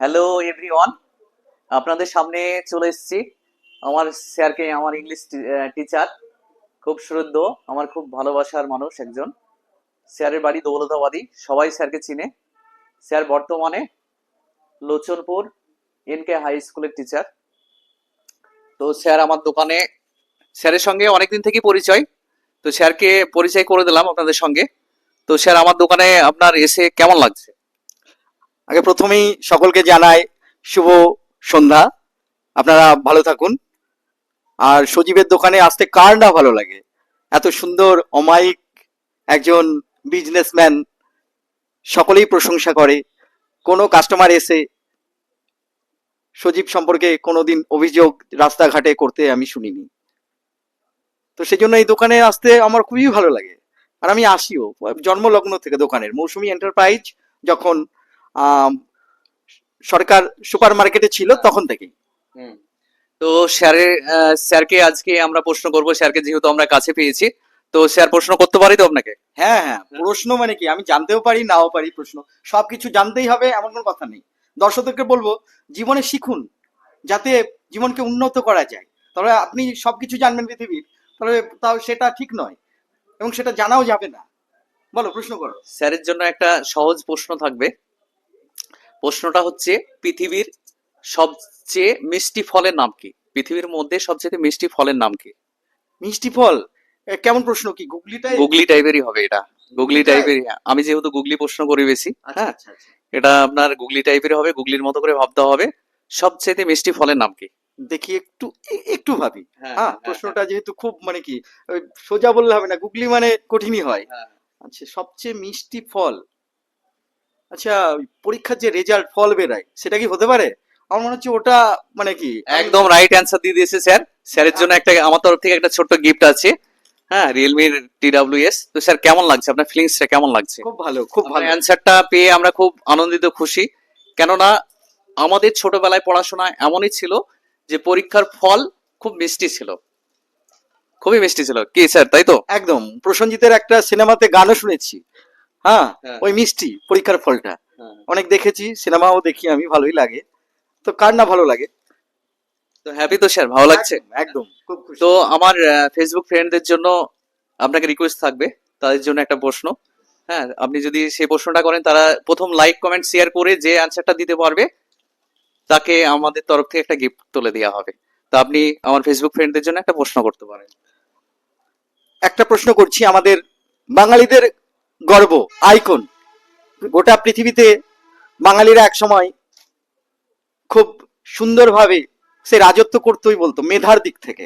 Hello everyone আপনাদের সামনে চলে এসেছি আমার স্যারকে, আমার ইংলিশ টিচার খুব শ্রদ্ধ, আমার খুব ভালোবাসার মানুষ একজন। স্যারের বাড়ি দৌলতাবাদী, সবাই স্যারকে চিনে। স্যার বর্তমানে লোচনপুর এনকে হাই স্কুলের টিচার তো স্যার আমার দোকানে, স্যারের সঙ্গে অনেকদিন থেকে পরিচয়। তো স্যারকে পরিচয় করে দিলাম আপনাদের সঙ্গে। তো স্যার আমার দোকানে আপনার এসে কেমন লাগছে? আগে প্রথমেই সকলকে জানাই শুভ সন্ধ্যা। আপনারা ভালো থাকুন। আর সজীবের দোকানে আসতে কার না ভালো লাগে? এত সুন্দর, অমায়িক একজন বিজনেসম্যান সকলেই প্রশংসা করে। কোনো কাস্টমার এসে সজীব সম্পর্কে কোনোদিন অভিযোগ রাস্তাঘাটে করতে আমি শুনিনি। তো সেই জন্য এই দোকানে আসতে আমার খুবই ভালো লাগে। আর আমি আসিও। জন্মলগ্ন থেকে দোকানের মৌসুমি এন্টারপ্রাইজ যখন সরকার সুপার মার্কেটে ছিল তখন থেকেই। হুম। তো স্যারের স্যারকে আজকে আমরা প্রশ্ন করব স্যারকে যেহেতু আমরা কাছে পেয়েছি তো স্যার প্রশ্ন করতে পারি তো আপনাকে? হ্যাঁ হ্যাঁ প্রশ্ন মানে কি? আমি জানতেও পারি নাও পারি প্রশ্ন। সবকিছু জানতেই হবে এমন কোনো কথা নেই। দর্শকদেরকে বলব জীবনে শিখুন যাতে জীবনকে উন্নত করা যায়। তাহলে আপনি সবকিছু জানবেন পৃথিবীর তাহলে তাও সেটা ঠিক নয় এবং সেটা জানাও যাবে না। বলো প্রশ্ন করো। স্যারের জন্য একটা সহজ প্রশ্ন থাকবে। প্রশ্নটা হচ্ছে পৃথিবীর সবচেয়ে মিষ্টি ফলের নাম কি? পৃথিবীর মধ্যে সবচেয়ে মিষ্টি ফলের নাম কি? মিষ্টি ফল? কেমন প্রশ্ন কি? গুগলিটাই গুগলি টাইপেরই হবে এটা। গুগলি টাইপেরই। আমি যেহেতু গুগলি প্রশ্ন করি বেশি আচ্ছা হ্যাঁ আচ্ছা আচ্ছা। এটা আপনার গুগলি টাইপের হবে গুগলির মতো করে ভাবতে হবে। সবচেয়ে মিষ্টি ফলের নাম কি? দেখি একটু একটু ভাবি। হ্যাঁ প্রশ্নটা যেহেতু খুব মানে কি সোজা বললে হবে না গুগলি মানে কঠিনই হয়। হ্যাঁ। আচ্ছা সবচেয়ে মিষ্টি ফল? আচ্ছা পরীক্ষার যে রেজাল্ট ফল বেরায় সেটা কি হতে পারে? আমার মনে হচ্ছে ওটা মানে কি? একদম রাইট অ্যান্সার দিয়ে দিয়েছে স্যার। স্যারের জন্য একটা আমার তরফ থেকে একটা ছোট্ট গিফট আছে। হ্যাঁ রিয়েলমির টি এস তো স্যার কেমন লাগছে? আপনার ফিলিংসটা কেমন লাগছে? খুব ভালো খুব ভালো। অ্যান্সারটা পেয়ে আমরা খুব আনন্দিত খুশি। কেননা আমাদের ছোটবেলায় পড়াশোনা এমনই ছিল যে পরীক্ষার ফল খুব মিষ্টি ছিল। খুবই মিষ্টি ছিল। কি স্যার তাই তো? একদম। প্রসঞ্জিতের একটা সিনেমাতে গানও শুনেছি। হ্যাঁ হ্যাঁ। ওই মিষ্টি পরীক্ষার ফলটা। অনেক দেখেছি সিনেমাও দেখি আমি ভালোই লাগে। তো কার না ভালো লাগে? তো হ্যাপি তো স্যার ভালো লাগছে? একদম, একদম খুব খুশি। তো আমার ফেসবুক ফ্রেন্ডদের জন্য আপনাকে রিকোয়েস্ট থাকবে তাদের জন্য একটা প্রশ্ন। হ্যাঁ আপনি যদি সেই প্রশ্নটা করেন তারা প্রথম লাইক কমেন্ট শেয়ার করে যে অ্যান্সারটা দিতে পারবে তাকে আমাদের তরফ থেকে একটা গিফট তুলে দেওয়া হবে। তো আপনি আমার ফেসবুক ফ্রেন্ডদের জন্য একটা প্রশ্ন করতে পারেন। একটা প্রশ্ন করছি আমাদের বাঙালিদের গর্ব আইকন। গোটা পৃথিবীতে বাঙালিরা এক সময় খুব সুন্দরভাবে সে রাজত্ব করতোই বলতো মেধার দিক থেকে।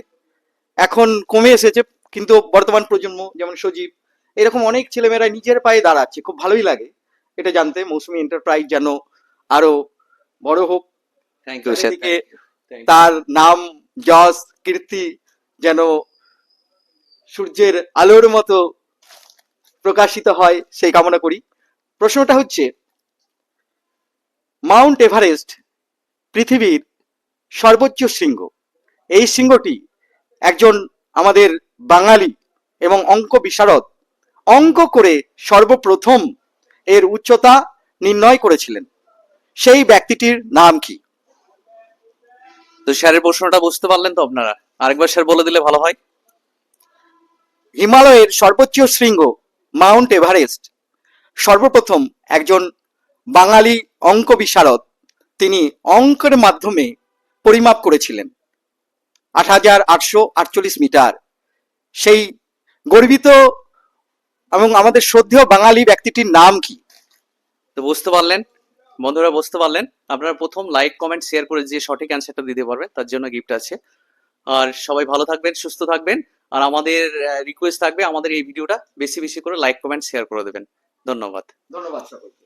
এখন কমে এসেছে কিন্তু বর্তমান প্রজন্ম যেমন সজীব এরকম অনেক ছেলেমেয়েরা নিজের পায়ে দাঁড়াচ্ছে খুব ভালোই লাগে এটা জানতে। মৌসুমী এন্টারপ্রাইজ যেন আরও বড় হোক থ্যাংক ইউ তার নাম যশ কীর্তি যেন সূর্যের আলোর মতো প্রকাশিত হয় সেই কামনা করি। প্রশ্নটা হচ্ছে মাউন্ট এভারেস্ট পৃথিবীর সর্বোচ্চ শৃঙ্গ। এই শৃঙ্গটি একজন আমাদের বাঙালি এবং অঙ্ক বিশারদ অঙ্ক করে সর্বপ্রথম এর উচ্চতা নির্ণয় করেছিলেন। সেই ব্যক্তিটির নাম কি? তো স্যারের প্রশ্নটা বুঝতে পারলেন তো আপনারা? আরেকবার স্যার বলে দিলে ভালো হয়। হিমালয়ের সর্বোচ্চ শৃঙ্গ মাউন্ট এভারেস্ট। সর্বপ্রথম একজন বাঙালি অঙ্ক বিশারদ তিনি অঙ্কের মাধ্যমে পরিমাপ করেছিলেন। আট হাজার আটশো আটচল্লিশ মিটার। সেই গর্বিত এবং আমাদের শ্রদ্ধেয় বাঙালি ব্যক্তিটির নাম কি? তো বুঝতে পারলেন, বন্ধুরা বুঝতে পারলেন, আপনারা প্রথম লাইক কমেন্ট শেয়ার করে যে সঠিক অ্যান্সারটা দিতে পারবেন, তার জন্য গিফট আছে। আর সবাই ভালো থাকবেন, সুস্থ থাকবেন। আর আমাদের রিকোয়েস্ট থাকবে আমাদের এই ভিডিওটা বেশি বেশি করে লাইক কমেন্ট শেয়ার করে দেবেন। ধন্যবাদ। ধন্যবাদ সকলকে।